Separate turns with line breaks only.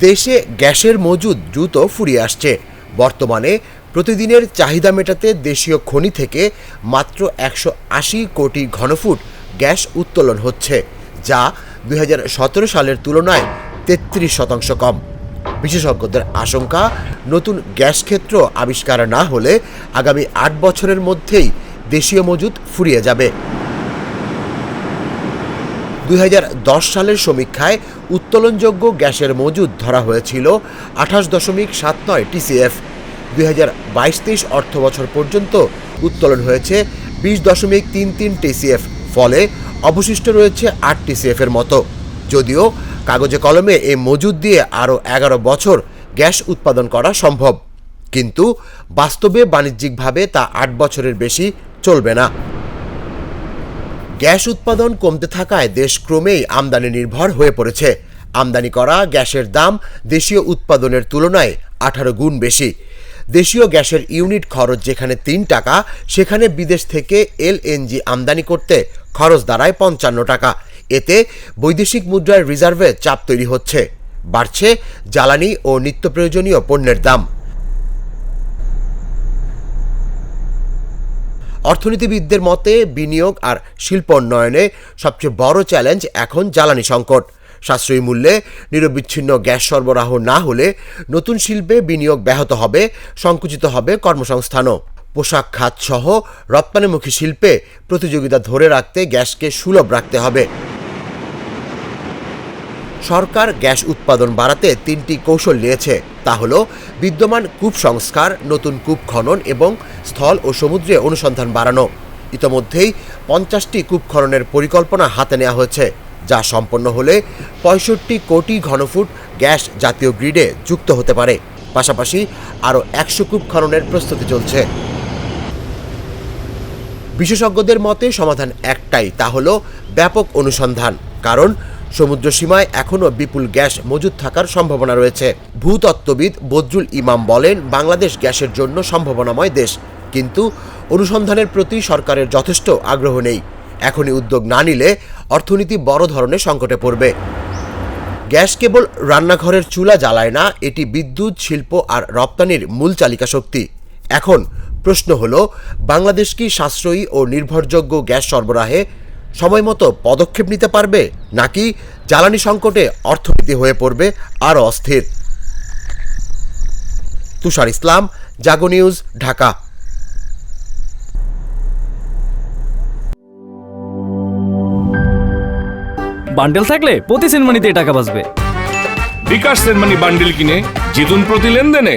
দেশে গ্যাসের মজুদ দ্রুত ফুরিয়ে আসছে। বর্তমানে প্রতিদিনের চাহিদা মেটাতে দেশীয় খনি থেকে মাত্র একশো আশি কোটি ঘনফুট গ্যাস উত্তোলন হচ্ছে, যা দু হাজার সতেরো সালের তুলনায় তেত্রিশ শতাংশ কম। বিশেষজ্ঞদের আশঙ্কা, নতুন গ্যাস ক্ষেত্র আবিষ্কার না হলে আগামী আট বছরের মধ্যেই দেশীয় মজুদ ফুরিয়ে যাবে। দুই হাজার দশ সালের সমীক্ষায় উত্তোলনযোগ্য গ্যাসের মজুদ ধরা হয়েছিল আঠাশ দশমিক সাত নয় টিসিএফ। দুই হাজার বাইশ তেইশ অর্থ বছর পর্যন্ত উত্তোলন হয়েছে বিশ দশমিক তিন তিন টিসিএফ, ফলে অবশিষ্ট রয়েছে আট টিসিএফ এর মতো। যদিও কাগজে কলমে এই মজুদ দিয়ে আরও এগারো বছর গ্যাস উৎপাদন করা সম্ভব। কিন্তু বাস্তবে বাণিজ্যিকভাবে তা আট বছরের বেশি চলবে না। গ্যাস উৎপাদন কমতে থাকায় দেশ ক্রমেই আমদানি নির্ভর হয়ে পড়েছে। আমদানি করা গ্যাসের দাম দেশীয় উৎপাদনের তুলনায় আঠারো গুণ বেশি। দেশীয় গ্যাসের ইউনিট খরচ যেখানে তিন টাকা, সেখানে বিদেশ থেকে এলএনজি আমদানি করতে খরচ দাঁড়ায় পঞ্চান্ন টাকা। এতে বৈদেশিক মুদ্রার রিজার্ভে চাপ তৈরি হচ্ছে। বাড়ছে জ্বালানি ও নিত্য প্রয়োজনীয় পণ্যের দাম। অর্থনীতিবিদদের মতে, বিনিয়োগ আর শিল্প উন্নয়নে সবচেয়ে বড় চ্যালেঞ্জ এখন জ্বালানি সংকট। সাশ্রয়ী মূল্যে নিরবিচ্ছিন্ন গ্যাস সরবরাহ না হলে নতুন শিল্পে বিনিয়োগ ব্যাহত হবে, সংকুচিত হবে কর্মসংস্থানও। পোশাক খাত সহ রপ্তানিমুখী শিল্পে প্রতিযোগিতা ধরে রাখতে গ্যাসকে সুলভ রাখতে হবে। সরকার গ্যাস উৎপাদন বাড়াতে তিনটি কৌশল নিয়েছে। তা হল বিদ্যমান কূপ সংস্কার, নতুন কূপ খনন এবং স্থল ও সমুদ্রে অনুসন্ধান বাড়ানো। ইতোমধ্যেই পঞ্চাশটি কূপ খননের পরিকল্পনা হাতে নেওয়া হয়েছে, যা সম্পন্ন হলে পঁয়ষট্টি কোটি ঘনফুট গ্যাস জাতীয় গ্রিডে যুক্ত হতে পারে। পাশাপাশি আরও একশো কূপ খননের প্রস্তুতি চলছে। বিশেষজ্ঞদের মতে সমাধান একটাই, তা হল ব্যাপক অনুসন্ধান, কারণ সমুদ্র সীমায় এখনও বিপুল গ্যাস মজুদ থাকার সম্ভাবনা রয়েছে। ভূতত্ত্ববিদ বদরুল ইমাম বলেন, বাংলাদেশ গ্যাসের জন্য সম্ভাবনাময় দেশ, কিন্তু অনুসন্ধানের প্রতি সরকারের যথেষ্ট আগ্রহ নেই। এখনই উদ্যোগ না নিলে অর্থনীতি বড় ধরনের সংকটে পড়বে। গ্যাস কেবল রান্নাঘরের চুলা জ্বালায় না, এটি বিদ্যুৎ, শিল্প আর রপ্তানির মূল চালিকা শক্তি। এখন প্রশ্ন হল, বাংলাদেশ কি সাশ্রয়ী ও নির্ভরযোগ্য গ্যাস সরবরাহে সময়মতো পদক্ষেপ নিতে পারবে নাকি জ্বালানি সংকটে অর্থনীতি হয়ে পড়বে আরও অস্থির? তুষার ইসলাম জাগো নিউজ ঢাকা।
বান্ডেল থাকলে প্রতি সেনমানিতে টাকা বাঁচবে।
বিকাশ সেনমানি বান্ডেল কিনে জিতুন প্রতি লেনদেনে।